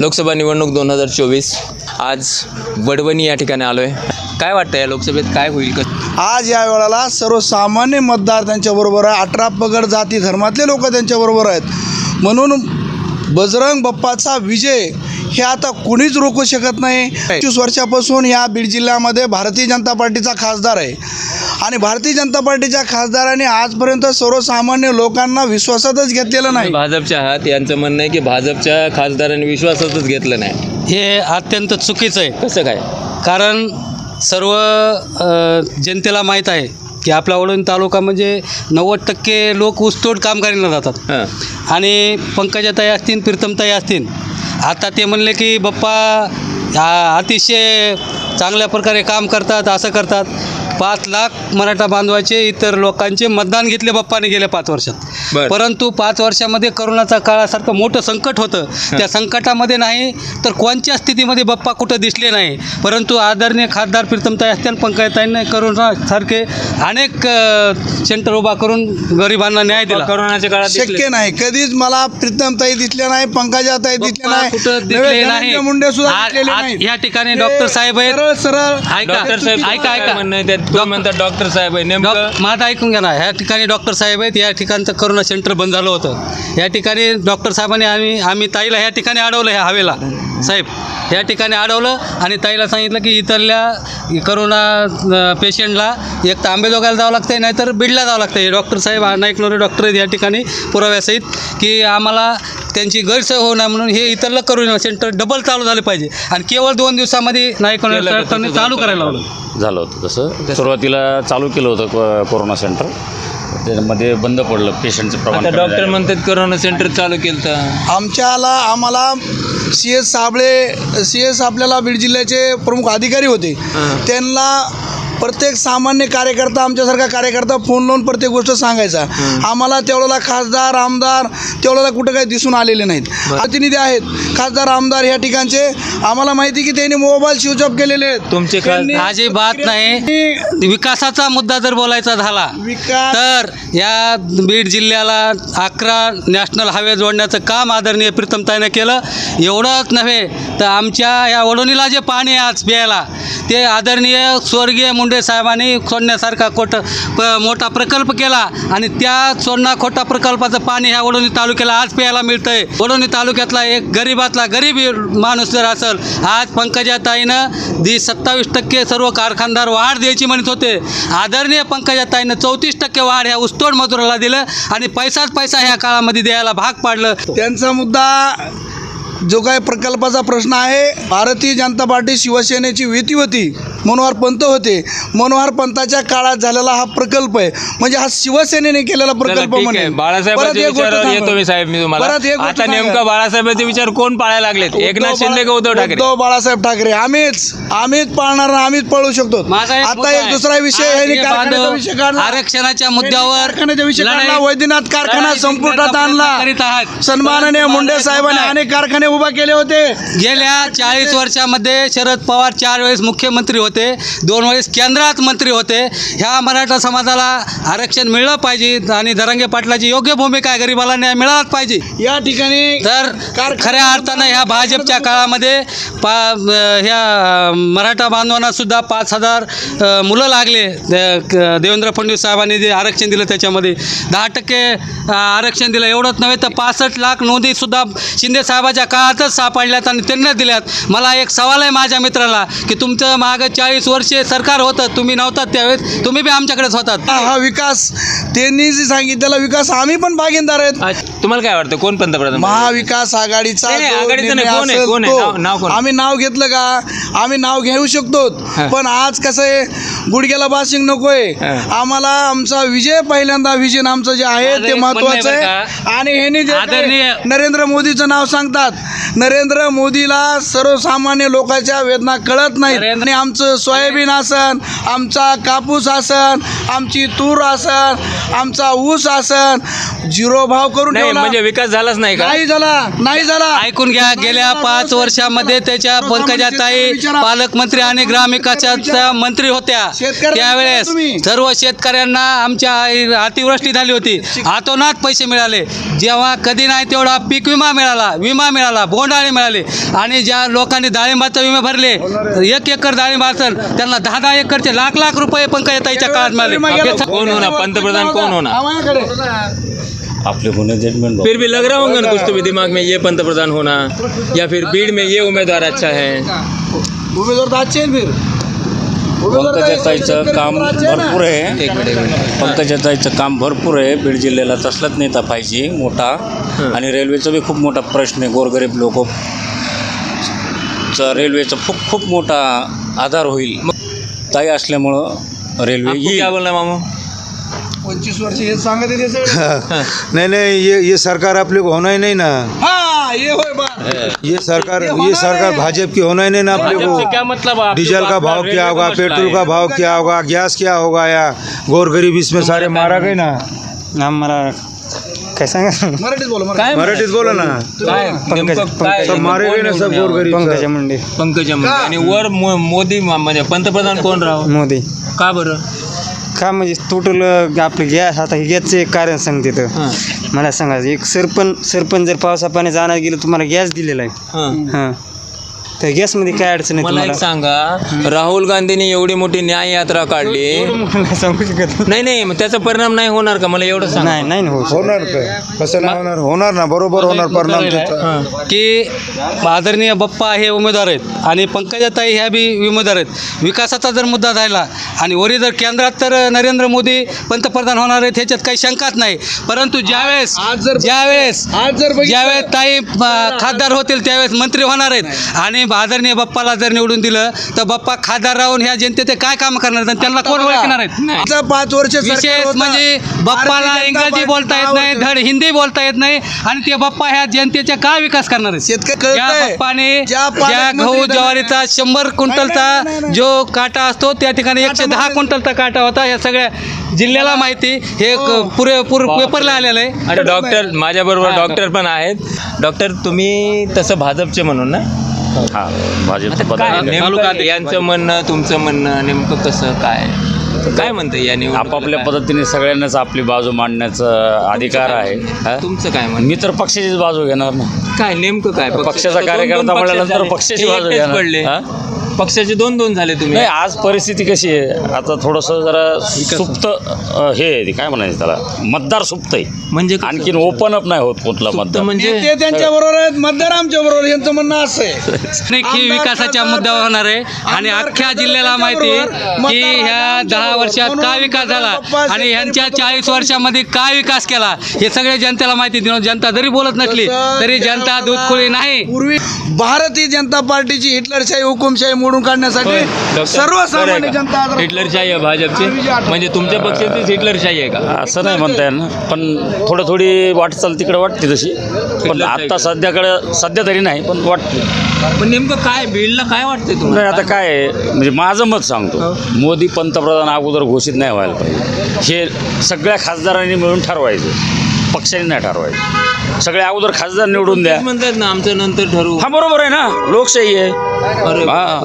लोकसभा निवडणूक दोन हजार चोवीस. आज वडवणी या ठिकाणी आलो आहे काय वाटतं या लोकसभेत? काय होईल आज या वेळेला सर्वसामान्य मतदार त्यांच्याबरोबर आहे. अठरा पगड जाती धर्मातले लोक त्यांच्याबरोबर आहेत. म्हणून बजरंग बाप्पाचा विजय हे आता कुणीच रोखू शकत नाही. पंचवीस वर्षापासून या बीड जिल्ह्यामध्ये भारतीय जनता पार्टीचा खासदार आहे. आणि भारतीय जनता पार्टीच्या खासदाराने आजपर्यंत सर्वसामान्य लोकांना विश्वासातच घेतलेलं नाही. भाजपच्या आहात यांचं म्हणणं आहे की भाजपच्या खासदारांनी विश्वासातच घेतलं नाही. हे अत्यंत चुकीचं आहे. कसं काय? कारण सर्व जनतेला माहीत आहे की आपला वडोणी तालुका म्हणजे नव्वद टक्के लोक ऊसतोड कामगारीला जातात. हां. आणि पंकजाताई असतील प्रीतमताई असतील आता ते म्हणले की बाप्पा अतिशय चांगल्या प्रकारे काम करतात असं करतात. पाच लाख मराठा बांधवाचे इतर लोकांचे मतदान घेतले बाप्पाने गेल्या पाच वर्षात. परंतु पाच वर्षामध्ये करोनाचा काळासारखं मोठं संकट होतं. त्या संकटामध्ये नाही तर कोणत्या स्थितीमध्ये बाप्पा कुठं दिसले नाही? परंतु आदरणीय खासदार प्रीतमताई असतील पंकजाताईंनी करोनासारखे अनेक सेंटर उभा करून गरिबांना न्याय दिला. कोरोनाच्या काळात. शक्य नाही. कधीच मला प्रीतमताई दिसल्या नाही पंकजाताई दिसल्या नाही कुठं दिसले नाही. मुंडे सुद्धा. या ठिकाणी डॉक्टर साहेब आहेत. सरळ सरळ. ऐका डॉक्टर साहेब ऐका ऐका. म्हणणं आहे त्यात? तुम्ही म्हणता डॉक्टर साहेब आहे नेमकं? डॉक- माझं ऐकून घ्या ना ह्या ठिकाणी डॉक्टर साहेब आहेत या ठिकाणचं करोना सेंटर बंद झालं होतं. या ठिकाणी डॉक्टर साहेबांनी आम्ही आम्ही ताईला ह्या ठिकाणी अडवलं ह्या हवेला. साहेब या ठिकाणी अडवलं आणि ताईला सांगितलं की इथल्या करोना पेशंटला एक तर आंबेजोगायला जावं लागतं नाहीतर बीडला जावं लागतं हे डॉक्टर साहेब नाईकनोरे डॉक्टर आहेत या ठिकाणी पुराव्यासहित की आम्हाला त्यांची गैरसोय होऊ नये म्हणून हे इथलं करोना सेंटर डबल चालू झालं पाहिजे. आणि केवळ दोन दिवसामध्ये तसं चालू. करायला लावलं. झालं होतं तसं. सुरुवातीला चालू केलं होतं को- कोरोना सेंटर. त्यामध्ये बंद पडलं पेशंटचं प्रमाण डॉक्टर. म्हणतात कोरोना सेंटर चालू केलं तर आमच्याला आम्हाला C S Sable C S आपल्याला बीड जिल्ह्याचे प्रमुख अधिकारी होते. त्यांना प्रत्येक सामान्य कार्यकर्ता आमच्यासारखा कार्यकर्ता फोन लावून प्रत्येक गोष्ट सांगायचा. आम्हाला तेवढ्याला खासदार आमदार तेवढ्याला कुठं काही दिसून आलेले नाहीत. प्रतिनिधी आहेत. खासदार आमदार ह्या ठिकाणचे. आम्हाला माहिती की त्यांनी मोबाईल स्विच ऑफ केलेले आहेत. तुमचे त्यांनी- अजिबात नाही. विकासाचा मुद्दा जर बोलायचा झाला विकास तर या बीड जिल्ह्याला अकरा नॅशनल हायवे जोडण्याचं काम आदरणीय प्रीतमताईनं केलं. एवढंच नव्हे तर आमच्या या वडोणीला जे पाणी आहे आज प्यायला ते आदरणीय स्वर्गीय मुंडे साहेबांनी सोडण्यासारखा खोट प मोठा प्रकल्प केला आणि त्या सोडणा खोटा प्रकल्पाचं पाणी ह्या वडोणी तालुक्याला आज प्यायला मिळतंय. वडोणी तालुक्यातला एक गरीबातला गरीब माणूस जर असेल आज पंकजाताईनं दी सत्तावीस टक्के सर्व कारखानदार वाढ द्यायची म्हणत होते. आदरणीय पंकजाताईनं चौतीस टक्के वाढ ह्या ऊसतोड मजुराला दिलं आणि पैसाच पैसा ह्या काळामध्ये द्यायला भाग पाडलं. त्यांचा मुद्दा जो काय प्रकल्पाचा प्रश्न आहे भारतीय जनता पार्टी शिवसेनेची युती होती. मनोहर पंत होते मनोहर पंताच्या काळात झालेला हा प्रकल्प आहे म्हणजे हा शिवसेनेने केलेला प्रकल्प ठीक म्हणे आहे. परत बाळासाहेबांचे विचार. येतो मी साहेब मी तुम्हाला आता. नेमका बाळासाहेबांचे विचार कोण पाळायला लागलेत एकनाथ शिंदे का उद्धव ठाकरे उद्धव बाळासाहेब ठाकरे आम्हीच आम्हीच पाळणार आणि आम्हीच पळू शकतो आता एक. दुसरा विषय हे आरक्षणाच्या मुद्द्यावर वैद्यनाथ कारखाना जिंकण्याचा आणला. सन्माननीय मुंडे साहेबांनी. अनेक कारखाने उभा केले होते गेल्या चाळीस वर्षामध्ये शरद पवार चार वेळेस मुख्यमंत्री होते दोन वेळेस केंद्रात मंत्री होते. ह्या मराठा समाजाला आरक्षण मिळलं पाहिजे आणि धरंगे पाटलाची योग्य भूमिका आहे. गरिबाला न्याय मिळालाच पाहिजे. या ठिकाणी तर खऱ्या अर्थानं ह्या भाजपच्या काळामध्ये पा ह्या मराठा बांधवांना सुद्धा पाच हजार मुलं लागले. देवेंद्र फडणवीस साहेबांनी जे आरक्षण दिलं त्याच्यामध्ये. दहा टक्के आरक्षण दिलं. एवढंच नव्हे तर पासष्ट लाख नोंदी सुद्धा शिंदे साहेबाच्या काळातच सापडल्यात आणि त्यांना दिल्यात. मला एक सवाल आहे माझ्या मित्राला की तुमचं मागं चाळीस वर्षे सरकार होतं तुम्ही नव्हतात त्यावेळेस तुम्ही बी आमच्याकडेच होतात हा हा विकास त्यांनी जे सांगितलेला विकास आम्ही पण भागीदार आहेत तुम्हाला काय वाटतं कोण पंतप्रधान महाविकास आघाडीचा नाही, नाही, जो आघाडीचं नाही, निर्णय कोण आहे, असेल कोण आहे? तो. नाव- नाव कोण? आम्ही नाव घेतलं का आम्ही नाव घेऊ शकतो हा. पण आज कसं आहे गुडघ्याला बासिंग नकोय हा. आम्हाला आमचा विजय पहिल्यांदा विजन आमचं जे आहे माझं ते एक म्हणणं महत्वाचं आहे आहे आणि ह्यांनी जे काही नरेंद्र मोदीचं नाव सांगतात नरेंद्र मोदीला सर्वसामान्य लोकांच्या वेदना कळत नाहीत नरेंद्र- आणि आमचं सोयाबीन असन आमचा कापूस असन आमची तूर असन आमचा ऊस असन झिरो भाव करून नाही ठेवला. म्हणजे विकास झालाच नाही का? नाही झाला नाही झाला. ऐकून घ्या गेल्या पाच वर्षामध्ये त्याच्या पंकजाताई पालकमंत्री आणि ग्रामविकासाच्या मंत्री होत्या. शेतकऱ्यांना त्यावेळेस तुम्ही. सर्व शेतकऱ्यांना आमच्या अतिवृष्टी झाली होती. हातोनात पैसे मिळाले. जेव्हा कधी नाही तेवढा पीक विमा मिळाला विमा मिळाला बोंडाळे मिळाले. आणि ज्या लोकांनी डाळिंबाचा विमा भरले एक एकर डाळिंब असेल त्यांना दहा दहा एकरचे लाख लाख रुपये पंकजाताईच्या काळात मिळाले. कोण होणार? पंतप्रधान कोण होणार? आपले होणे जजमेंट फिर भी लग रहा होगा ना कुछ तो भी दिमाग में ये पंतप्रधान होना या फिर भीड़ में ये उम्मीदवार अच्छा है? उमेदवार तर अच्छे आहेत फिर। उमेदवार पंकजाताईचं काम. भरपूर आहे. पंकजाताईचं काम भरपूर आहे. बीड जिल्ह्याला तसलाच नेता पाहिजे मोठा. आणि रेल्वेचा बी खूप मोठा प्रश्न आहे. गोरगरीब लोक चा रेल्वेचा खूप खूप मोठा आधार होईल. ताई असल्यामुळं रेल्वे आपको क्या येईल बोलना मामू? पंचवीस वर्ष हे सांगत आहे ते सगळे. नहीं नहीं ये ये सरकार आप लोग होना ही नहीं ना. हा ये होय बा. ये सरकार ये सरकार भाजपा की होना ही नहीं ना आप लोग क्या मतलब डीजल का भाव क्या होगा पेट्रोल का भाव क्या होगा गैस क्या होगा या? गोर गरीब इसमें सारे मारा गए ना? आम्हाला काय सांगा? मराठीत बोला मराठी. काय मराठीत बोला ना. काय? नेमकं ना सब गरीब पंकजा मुंडे. पंकजा मुंडे. आणि वर मो- मोदी म- म्हणजे पंतप्रधान कोण राव? मोदी. का बरं? का म्हणजे टोटल आपलं गॅस? आता हे गॅसचं एक कारण सांगते तर हां. मला सांगा एक सरपंच सरपंच जर पावसा पाणी जाणार गेलं तुम्हाला गॅस दिलेला आहे. हां. हां. तर गॅसमध्ये काय अडचण आहे मला एक तुम्हाला? सांगा राहुल गांधींनी एवढी मोठी न्याय यात्रा काढली. मला सांगू शकत. नाही नाही मग त्याचा परिणाम नाही होणार का? मला एवढं सांग. नाही नाही हो होणार का कसं नाही होणार? होणार ना बरोबर होणार परिणाम त्याचा. की आदरणीय बप्पा हे उमेदवार आहेत आणि पंकजाताई ह्या बी उमेदवार आहेत. विकासाचा जर मुद्दा राहिला आणि वरी जर केंद्रात तर नरेंद्र मोदी पंतप्रधान होणार आहेत ह्याच्यात काही शंकाच नाही. परंतु ज्यावेळेस आज जर ज्यावेळेस आज जर बघितलं- ज्यावेळेस ताई अ, खासदार होतील त्यावेळेस मंत्री होणार आहेत. आणि आदरणीय बाप्पाला जर निवडून दिलं तर बाप्पा खासदार राहून ह्या जनतेचे काय काम करणार आणि त्यांना कोण ओळखणार आहेत? आता पाच वर्ष सरकार विशेष. म्हणजे बाप्पाला इंग्रजी बोलता येत नाही धड हिंदी बोलता येत नाही आणि ते बाप्पा ह्या जनतेचा काय विकास करणार आहेत? शेतकरी ज्या कळतंय. बाप्पाने ज्या ज्या पालकमंत्री गहू ज्वारीचा शंभर क्विंटलचा. जो काटा असतो त्या ठिकाणी एकशे दहा क्विंटलचा काटा होता. या सगळ्या जिल्ह्याला माहिती हे हो. पुरेपूर पेपरला आलेलं आहे. आणि डॉक्टर माझ्याबरोबर डॉक्टर पण आहेत. डॉक्टर तुम्ही तसं भाजपचे म्हणून ना? हां नेमकं यांचं म्हणणं तुमचं म्हणणं नेमकं कसं काय काय म्हणतं या निवडणुकीला आपापल्या काय? पद्धतीने सगळ्यांनाच आपली बाजू मांडण्याचा अधिकार आहे हा? तुमचं काय म्हणणं मी तर पक्षाचीच बाजू घेणार ना काय नेमकं काय पक्ष- पक्षाचा कार्यकर्ता झाले. पक्षाची हे बाजू घेणार. पडले हा? पक्षाचे दोन दोन झाले तुम्ही. नाही आज परिस्थिती कशी आहे? आता थोडंसं जरा सुप्त अ, हे आहे ते, काय म्हणायचं त्याला? मतदार सुप्त आहे. म्हणजे कसं? आणखीन ओपन अप नाही होत कुठला तर मतदार. म्हणजे? ते त्यांच्या बरोबर आहेत मतदार आमच्या बरोबर यांचं म्हणणं असं आहे. ही आमदार, विकासाच्या खासदार, मुद्द्यावर होणार आहे आणि आमदार, अख्ख्या खासदार जिल्ह्याला माहिती आहे की मतदार ह्या दहा. वर्षात म्हणून काय विकास झाला? बाप्पा आणि ह्यांच्या चाळीस वर्षामध्ये काय विकास केला? हे सगळे जनतेला माहिती देऊन जनता जरी बोलत नसली तसं तरी जनता दूधखोळी नाही. पूर्वी भारतीय जनता पार्टीची हिटलरशाही हुकुमशाही मोडून काढण्यासाठी सर्वसामान्य? जनता आज- हिटलरशाही आहे भाजपची. म्हणजे तुमच्या पक्षाचीच हिटलरशाही आहे का? असं नाही म्हणता येणार. पण थोडं थोडी वाटचाल तिकडे वाटते तशी. पण आता सध्याकडे सध्या तरी नाही पण वाटते. पण नेमकं काय बीडला काय वाटतंय नाही तुम्हाला आता काय आहे, म्हणजे माझं मत सांगतो. मोदी पंतप्रधान अगोदर घोषित नाही व्हायला पाहिजे. हे सगळ्या खासदारांनी मिळून ठरवायचं. पक्षाने नाही ठरवायचं. सगळे अगोदर खासदार निवडून द्या. म्हणतात ना आमचं नंतर ठरवू. हा बरोबर आहे ना. लोकशाही आहे. अरे हा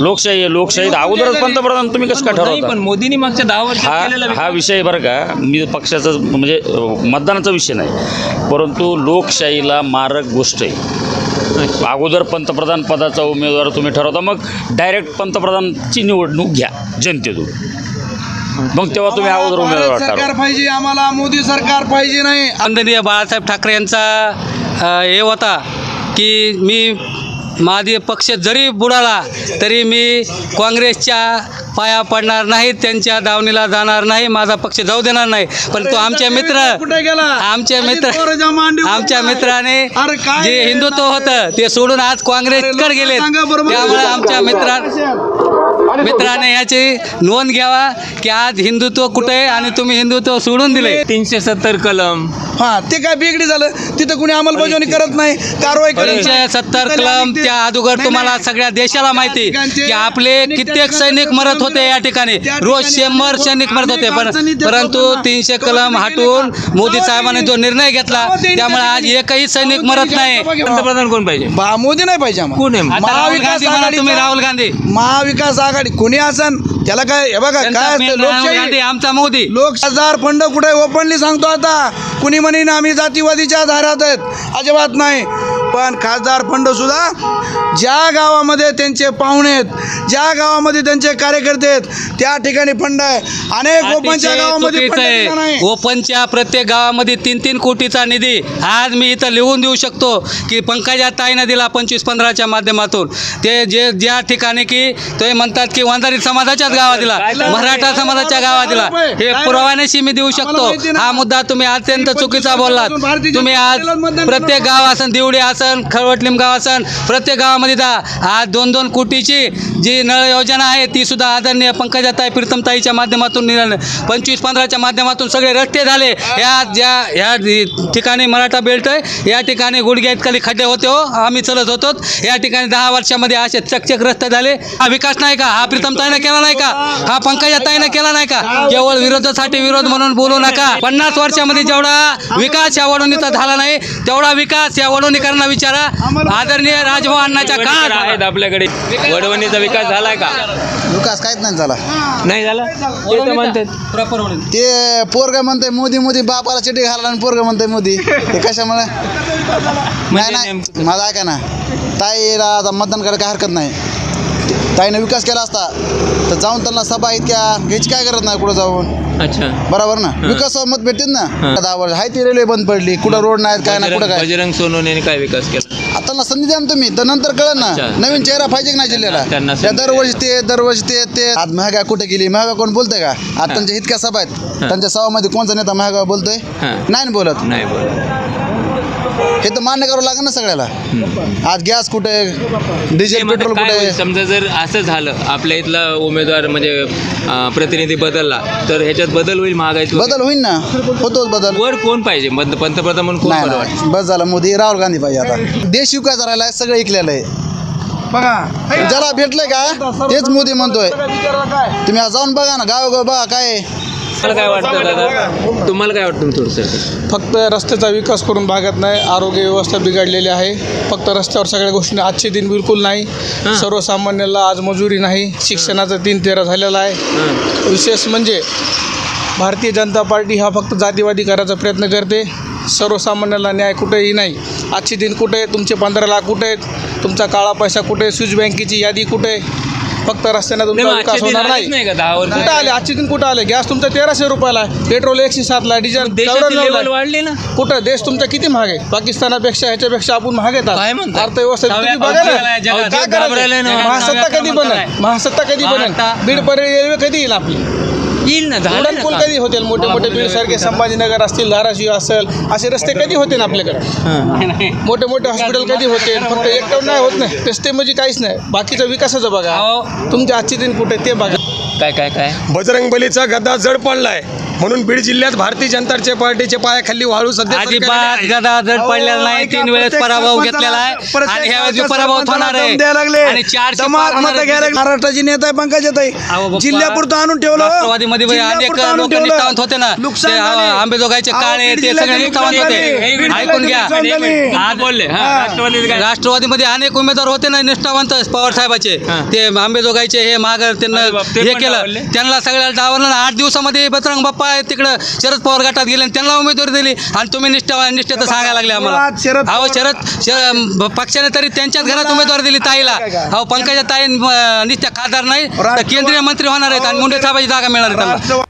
लोकशाही आहे लोकशाही अगोदरच पंतप्रधान तुम्ही कसं काय नाही, पण ठरवता मोदींनी मागच्या दहा वर्षात हा हा विषय बरं का. मी पक्षाचा म्हणजे मतदानाचा विषय नाही. परंतु लोकशाहीला मारक गोष्ट आहे. अगोदर पंतप्रधान पदाचा उमेदवार तुम्ही ठरवता. मग डायरेक्ट पंतप्रधानची निवडणूक घ्या जनतेतून. मग तेव्हा तुम्ही अगोदर उमेदवार भारत सरकार ठरवा पाहिजे आम्हाला मोदी सरकार पाहिजे नाही. आदरणीय बाळासाहेब ठाकरे यांचा अ, हे होता की मी माझे पक्ष जरी बुडाला तरी मी काँग्रेसच्या पाया पडणार नाही त्यांच्या दावणीला जाणार नाही माझा पक्ष जाऊ देणार नाही. पण तो आमचे मित्र कुठे गेला? अजित मित्र पवारांच्या मांडीवर आमच्या उभा आहे. मित्राने अरे काय जे हिंदुत्व होतं ते सोडून आज काँग्रेसकडे सांगा बरोबर. त्यामुळे आमच्या मित्रा मित्रांनो याची नोंद घ्यावा की आज हिंदुत्व कुठे आहे आणि तुम्ही हिंदुत्व सोडून दिले? तीनशे सत्तर कलम. हा ते काय बिगडी झालं? तिथं कुणी अंमलबजावणी करत नाही कारवाई करत सत्तर कलम त्या अगोदर तुम्हाला सगळ्या देशाला माहिती की आपले कित्येक सैनिक मरत होते या ठिकाणी. रोज शंभर सैनिक मरत होते पण परंतु तीनशे कलम हटवून मोदी साहेबांनी जो निर्णय घेतला त्यामुळे आज एकही सैनिक मरत नाही. पंतप्रधान कोण पाहिजे? बा- मोदी नाही पाहिजे आम्हाला. कोण महाविकास म्हणा तुम्ही राहुल गांधी. महाविकास आघाडी कोणी असन? त्याला काय हे बघा काय गांधी लोकशाही आमचा मोदी. लोक हजार फंड कुठे ओपनली सांगतो आता. कुणी म्हणेन आम्ही जातीवादीच्या धारात आहेत. अजिबात नाही. पण खासदार फंड सुद्धा ज्या गावामध्ये त्यांचे पाहुणे आहेत ज्या गावामध्ये त्यांचे कार्यकर्ते आहेत त्या ठिकाणी फंड आहे. अनेक ओपनच्या अतिशय गावामध्ये चुकीचं फंड दिला नाही. आहे ओपनच्या प्रत्येक गावामध्ये तीन तीन कोटीचा निधी. आज मी इथं लिहून देऊ शकतो की पंकजा ताईनं दिला पंचवीस पंधराच्या माध्यमातून. ते जे ज्या ठिकाणी की ते म्हणतात की वंजारी समाजाच्याच गावात दिला. मराठा समाजाच्या गावात दिला. हे पुराव्यानेशी मी देऊ शकतो. हा मुद्दा तुम्ही अत्यंत चुकीचा बोललात. तुम्ही आज प्रत्येक गाव असन दिवडी असन खळवटलिम गाव असन प्रत्येक गावामध्ये जा आज दोन दोन कोटीची जी नळ योजना आहे ती सुद्धा आदरणीय पंकजाताई प्रीतमताईच्या माध्यमातून निघाली. पंचवीस पंधराच्या माध्यमातून सगळे रस्ते झाले. या ज्या ह्या ठिकाणी मराठा बेल्ट आहे या ठिकाणी गुडघ्या खाली खड्डे होते हो आम्ही चलत होतो. या ठिकाणी दहा वर्षामध्ये असे चकचक रस्ते झाले. हा विकास नाही का? हा प्रीतमताईनं केला नाही का? हा पंकजाताईनं केला नाही का? केवळ विरोधासाठी विरोध म्हणून बोलू नका. पन्नास वर्षामध्ये जेवढा विकास या वडोणीचा झाला नाही तेवढा विकास या वडोणीकरांना विचारा. आदरणीय राजभाऊ अण्णाच्या वडवणीकर काळात आहेत आपल्याकडे. वडवणीचा विकास झालाय का? विकास काहीच नाही झाला. नाही झाला? ते तर म्हणतात. प्रॉपर ते पोरगा म्हणतंय मोदी मोदी बापाला चिठी घालला आणि पोरगा म्हणतंय मोदी. ते कशामुळे? नाही म्हणजे नाही. माझं ऐका ना. ताईला आता मतदान करायला काय हरकत नाही. ताईनं विकास केला असता. तर जाऊन त्यांना सभा इतक्या घ्यायची काय करत नाही कुठं जाऊन? अच्छा. बरोबर ना? विकास मत भेटतील ना? दहा वर्ष. आहे ती रेल्वे बंद पडली कुठं रोड नाहीत काय नाही कुठं काय? बजरंग सोनवणे काय विकास केला? आता ना संधी द्या ना तुम्ही तर नंतर कळेल ना. नवीन चेहरा पाहिजे की नाही जिल्ह्याला? त्यांना त्या संधी दरवर्षी ते दरवर्षी ते ते. आज महागाई कुठे गेली? महागाई कोण बोलतंय का? आता त्यांच्या इतक्या सभा आहेत. त्यांच्या सभामध्ये कोणचा नेता महागाई बोलतोय? हां. नाही ना बोलत. नाही बरं हे तर मान्य करावं लागेल ना सगळ्याला. आज गॅस कुठे ते डिझेल पेट्रोल काय कुठे? समजा जर असं झालं आपल्या इथला उमेदवार म्हणजे अं, प्रतिनिधी बदलला तर ह्याच्यात बदल होईल महागाईत बदल होईल ना? होतोच बदल. वर कोण पाहिजे? पंतप्रधान म्हणून कोण नाही बरं वाटतं नाही. बस झालं मोदी राहुल गांधी पाहिजे आता. देश विकास राहिला सगळं ऐकलेलं आहे. बघा. ज्याला भेटलंय का? तेच मोदी म्हणतोय. तुम्ही आज जाऊन बघा ना गाव बघा काय आहे. तुम्हाला काय वाटतं दादा? तुम्हाला काय वाटतं थोडंसं? फक्त रस्त्याचा विकास करून भागत नाही आरोग्य व्यवस्था बिघडलेली आहे. फक्त रस्त्यावर सगळ्या गोष्टी आजचे दिन बिलकुल नाही. सर्वसामान्याला आज मजुरी नाही शिक्षणाचा तीन तेरा झालेला आहे. विशेष म्हणजे भारतीय जनता पार्टी हा फक्त जातीवादी करायचा प्रयत्न करते. सर्वसामान्याला न्याय कुठेही नाही. आजचे दिन कुठे आहे तुमचे पंधरा लाख कुठे आहेत? तुमचा काळा पैसा कुठे आहे? स्विच बँकेची यादी कुठे आहे? फक्त रस्त्यानं नाही, तुमचा मग विकास आजचे दिन होणार आलेच नाही का कुठं आले आजचे दिन कुठं आले गॅस तुमचा तेराशे रुपयाला आहे पेट्रोल एकशे सातला डिझेल देशाची लेवल. वाढली ना कुठं देश तुमचा किती महाग आहे पाकिस्तानापेक्षा ह्याच्यापेक्षा आपण महाग येतात काय? अर्थव्यवस्था तुम्ही सहाव्या बघा क्रमांकाला ना आहे जगात. अहो, काय. करायचं? महासत्ता कधी बनेल. महासत्ता कधी बनेल बीड पर्यंत रेल्वे कधी येईल आपली येईल ना झालं ना पूल. कधी होतील? मोठे मोठे बीड सारखे संभाजीनगर असतील धाराशिव असेल असे रस्ते कधी होतील आपल्याकडे? मोठे मोठे हॉस्पिटल कधी होते फक्त एकटं नाही होत नाही. रस्ते म्हणजे काहीच नाही. बाकीचं विकासाचं बघा. अहो. तुमच्या आजचे दिन कुठे ते बघा. काय काय काय? बजरंग बलीचा गद्दा जड पडलाय. म्हणून बीड जिल्ह्यात भारतीय जनता पार्टीच्या पायाखाली वाळू सध्या अजिबात गदा जड पडलेला नाही. तीन वेळेस पराभव घेतलेला आहे. आणि पराभव होणार आहे. आणि चारशे दमात पार मतं होणार घ्यायला आहे. महाराष्ट्राची नेता आहे पंकजाताई. अहो बाप्पा, जिल्ह्यापुरतं आणून ठेवलं. राष्ट्रवादीमध्ये अनेक जिल्ह्यापुरतं आणून लोक ठेवलं. निष्ठावंत होते ना. नुकसान ते, झाले. आंबेजोगाईचे अहो, काळे बीड ते सगळे जिल्ह्याचे निष्ठावंत नुकसान होते. झाले. बीड ऐकून घ्या. जिल्ह्याचे नुकसान झाले. आज बोलले. हा काय? राष्ट्रवादीमध्ये अनेक उमेदवार होते ना निष्ठावंत पवार साहेबाचे. हां. ते आंबेजोगाईचे हे माग त्यांना अरे बाप, ते हे पण केलं? त्यांना सगळ्याला डावरलं ना आठ दिवसामध्ये बजरंग बाप्पा तिकडं शरद पवार गटात गेले आणि त्यांना उमेदवारी दिली. आणि तुम्ही निष्ठा निष्ठेचं सांगायला लागले आम्हाला. शरद अहो शरद पक्षाने तरी त्यांच्याच घरात उमेदवारी दिली ताईला. अहो पंकजा ताई निष्ठा खासदार नाही तर केंद्रीय मंत्री होणार आहेत आणि मुंडे साहेबाची जागा मिळणार आहे त्यांना.